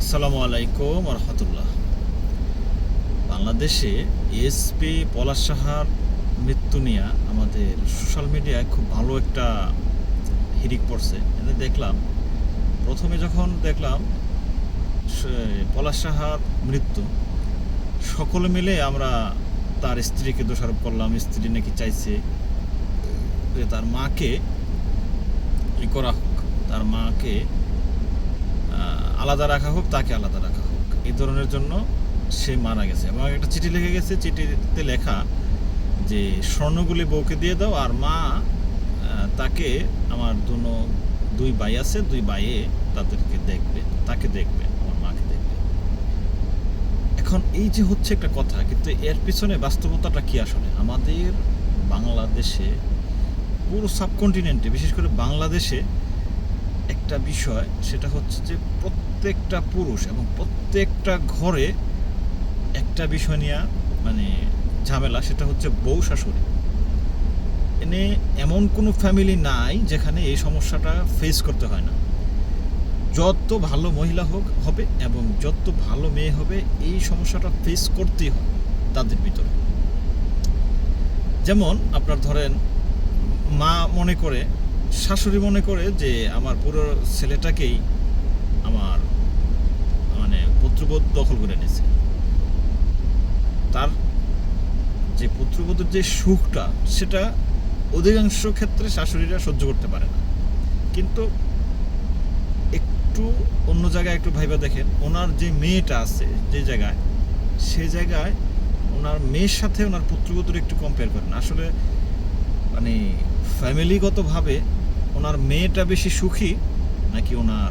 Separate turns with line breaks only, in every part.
আসসালামু আলাইকুম রহমতুল্লাহ বাংলাদেশে এসপি পলাশ সাহার মৃত্যু নিয়ে আমাদের সোশ্যাল মিডিয়ায় খুব ভালো একটা হিরিক পড়ছে। এতে দেখলাম, প্রথমে যখন দেখলাম পলাশ সাহার মৃত্যু, সকলে মিলে আমরা তার স্ত্রীকে দোষারোপ করলাম, স্ত্রী নাকি চাইছে যে তার মাকে ই করা হোক। তার মাকে আলাদা রাখা হোক, তাকে আলাদা রাখা হোক। এই ধরনের জন্য সে মারা গেছে। এবং একটা চিঠি লিখে গেছে। চিঠিতে লেখা যে, স্বর্ণগুলি বউকে দিয়ে দাও আর মা তাকে আমার দুনো, দুই ভাই আছে, দুই ভাইয়ে তাদেরকে দেখবে, তাকে দেখবে, আমার মাকে দেখবে। এখন এই যে হচ্ছে একটা কথা, কিন্তু এর পিছনে বাস্তবতাটা কি আসলে? আমাদের বাংলাদেশে পুরো সাবকন্টিনেন্টে, বিশেষ করে বাংলাদেশে একটা বিষয়, সেটা হচ্ছে যে প্রত্যেকটা পুরুষ এবং প্রত্যেকটা ঘরে একটা বিষয় নিয়ে মানে ঝামেলা, সেটা হচ্ছে বউ শাশুড়ি। এনে এমন কোনো ফ্যামিলি নাই যেখানে এই সমস্যাটা ফেস করতে হয় না। যত ভালো মহিলা হোক, হবে এবং যত ভালো মেয়ে হবে, এই সমস্যাটা ফেস করতেই হয় তাদের ভিতরে। যেমন আপনার ধরেন, মা মনে করে শাশুড়ি মনে করে যে আমার পুরো ছেলেটাকেই আমার মানে পুত্রবোধ দখল করে নিয়েছে। তার যে পুত্রবোধের যে সুখটা, সেটা অধিকাংশ ক্ষেত্রে শাশুড়িরা সহ্য করতে পারে না। কিন্তু একটু অন্য জায়গায় একটু ভাইবা দেখেন, ওনার যে মেয়েটা আছে যে জায়গায়, সে জায়গায় ওনার মেয়ের সাথে ওনার পুত্রবধূর একটু কম্পেয়ার করেন। আসলে মানে ফ্যামিলিগতভাবে ওনার মেয়েটা বেশি সুখী নাকি ওনার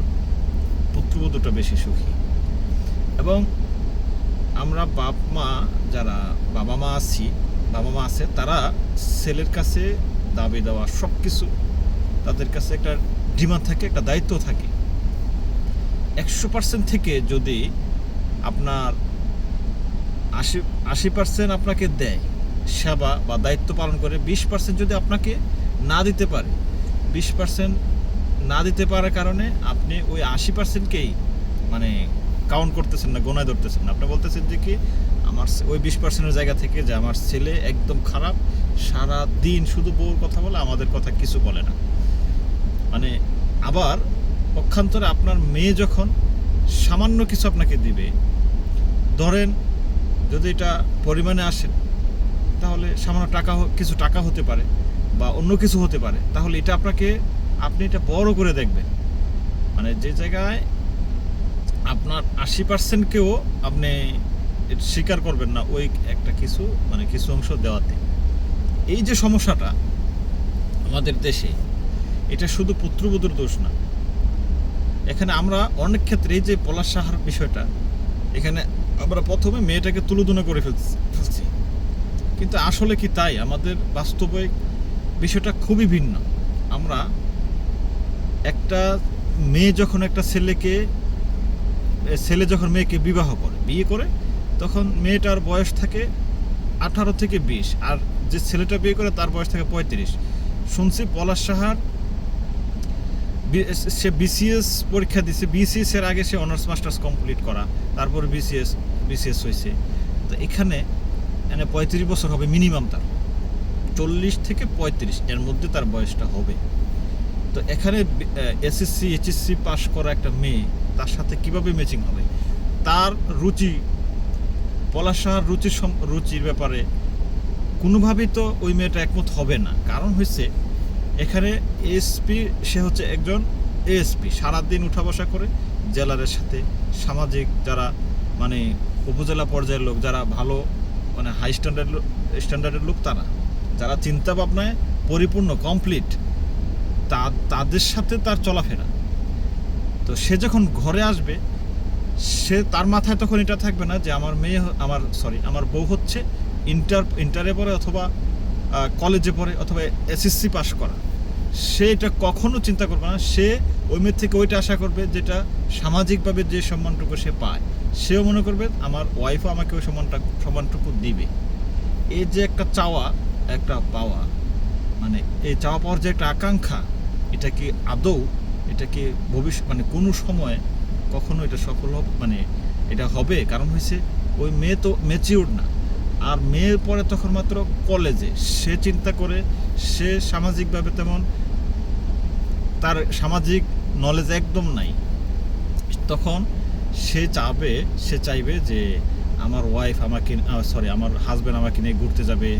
পুত্রবধূটা বেশি সুখী? এবং আমরা বাপ মা যারা বাবা মা আছি, বাবা মা আছে, তারা ছেলের কাছে দাবি দেওয়া সব কিছু তাদের কাছে একটা ডিমান্ড থাকে, একটা দায়িত্ব থাকে। একশো পার্সেন্ট থেকে যদি আপনার আশি আশি পার্সেন্ট আপনাকে দেয় সেবা বা দায়িত্ব পালন করে, বিশ পার্সেন্ট যদি আপনাকে না দিতে পারে বিশ পার্সেন্ট না দিতে পারার কারণে আপনি ওই আশি পার্সেন্টকেই মানে কাউন্ট করতেছেন না, গোনায় ধরতেছেন না। আপনি বলতেছেন যে কি, আমার ওই বিশ পার্সেন্টের জায়গা থেকে যে আমার ছেলে একদম খারাপ সারা দিন শুধু বউর কথা বলে, আমাদের কথা কিছু বলে না। মানে আবার পক্ষান্তরে আপনার মেয়ে যখন সামান্য কিছু আপনাকে দিবে, ধরেন যদি এটা পরিমাণে আসেন তাহলে সামান্য টাকা কিছু টাকা হতে পারে। বা অন্য কিছু হতে পারে, তাহলে এটা আপনাকে, আপনি এটা বড় করে দেখবেন। মানে যে জায়গায় আপনার আশি পার্সেন্টকেও আপনি স্বীকার করবেন না ওই একটা কিছু মানে কিছু অংশ দেওয়াতে। এই যে সমস্যাটা আমাদের দেশে, এটা শুধু পুত্রবধূর দোষ না। এখানে আমরা অনেক ক্ষেত্রে এই যে পলাশ সাহার বিষয়টা, এখানে আমরা প্রথমে মেয়েটাকে তুলোধনা করে ফেলছি। কিন্তু আসলে কি তাই? আমাদের বাস্তবে বিষয়টা খুবই ভিন্ন। আমরা একটা মেয়ে যখন একটা ছেলেকে ছেলে যখন মেয়েকে বিবাহ করে, বিয়ে করে, তখন মেয়েটার বয়স থাকে আঠারো থেকে বিশ, আর যে ছেলেটা বিয়ে করে তার বয়স থাকে পঁয়ত্রিশ। শুনছি পলাশ সাহার সে বিসিএস পরীক্ষা দিছে বিসিএস এর আগে সে অনার্স মাস্টার্স কমপ্লিট করা, তারপর বিসিএস বিসিএস হয়েছে তো এখানে মানে পঁয়ত্রিশ বছর হবে মিনিমাম তার। চল্লিশ থেকে পঁয়ত্রিশ, এর মধ্যে তার বয়সটা হবে। তো এখানে এসএসসি এইচএসসি পাশ করা একটা মেয়ে, তার সাথে কীভাবে ম্যাচিং হবে? তার রুচি, পলাশার সম- রুচির ব্যাপারে কোনোভাবেই তো ওই মেয়েটা একমত হবে না। কারণ হচ্ছে এখানে এসপি সে হচ্ছে একজন এএসপি সারাদিন উঠা বসা করে, জেলারের সাথে সামাজিক যারা মানে উপজেলা পর্যায়ের লোক, যারা ভালো মানে হাই স্ট্যান্ডার্ড স্ট্যান্ডার্ডের লোক, তারা। যারা চিন্তা ভাবনায় পরিপূর্ণ কমপ্লিট তা, তাদের সাথে তার চলাফেরা। তো সে যখন ঘরে আসবে, সে তার মাথায় তখন এটা থাকবে না যে আমার মেয়ে আমার সরি আমার বউ হচ্ছে ইন্টার ইন্টারে পড়ে অথবা কলেজে পড়ে অথবা এসএসসি পাস করা। সে এটা কখনো চিন্তা করবে না। সে ওই মেয়ের থেকে ওইটা আশা করবে যেটা সামাজিকভাবে যে সম্মানটুকু সে পায়। সেও মনে করবে, আমার ওয়াইফও আমাকে ওই সম্মানটা, সম্মানটুকু দিবে। এই যে একটা চাওয়া একটা পাওয়া। মানে এই চাওয়া পাওয়ার যে একটা আকাঙ্ক্ষা, এটা কি আদৌ, এটা কি ভবিষ্যৎ মানে কোনো সময় কখনো এটা সফল হবে মানে এটা হবে? কারণ হয়েছে ওই মেয়ে তো ম্যাচিউর না। আর মেয়ের পরে তখন মাত্র কলেজে সে চিন্তা করে, সে সামাজিকভাবে তেমন তার সামাজিক নলেজ একদম নাই। তখন সে চাবে, সে চাইবে যে আমার ওয়াইফ আমাকে সরি আমার হাজব্যান্ড আমাকে নিয়ে ঘুরতে যাবে।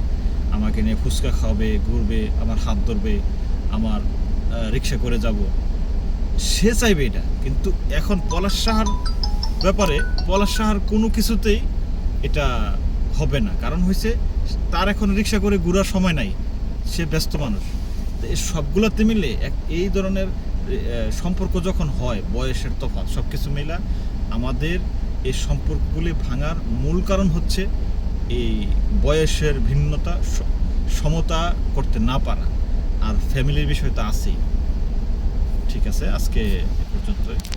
আমাকে নিয়ে ফুচকা খাওয়াবে ঘুরবে, আমার হাত ধরবে, আমার রিক্সা করে যাব। সে চাইবে এটা। কিন্তু এখন পলাশ সাহার ব্যাপারে পলাশ সাহার কোনো কিছুতেই এটা হবে না। কারণ হয়েছে তার এখন রিক্সা করে ঘোরার সময় নাই। সে ব্যস্ত মানুষ। তো এই সবগুলোতে মিলে এক, এই ধরনের সম্পর্ক যখন হয়, বয়সের তফাৎ সব কিছু মিলা, আমাদের এই সম্পর্কগুলি ভাঙার মূল কারণ হচ্ছে এই বয়সের ভিন্নতা সমতা করতে না পারা। আর ফ্যামিলির বিষয় তো আছেই। ঠিক আছে? আজকে এ পর্যন্তই।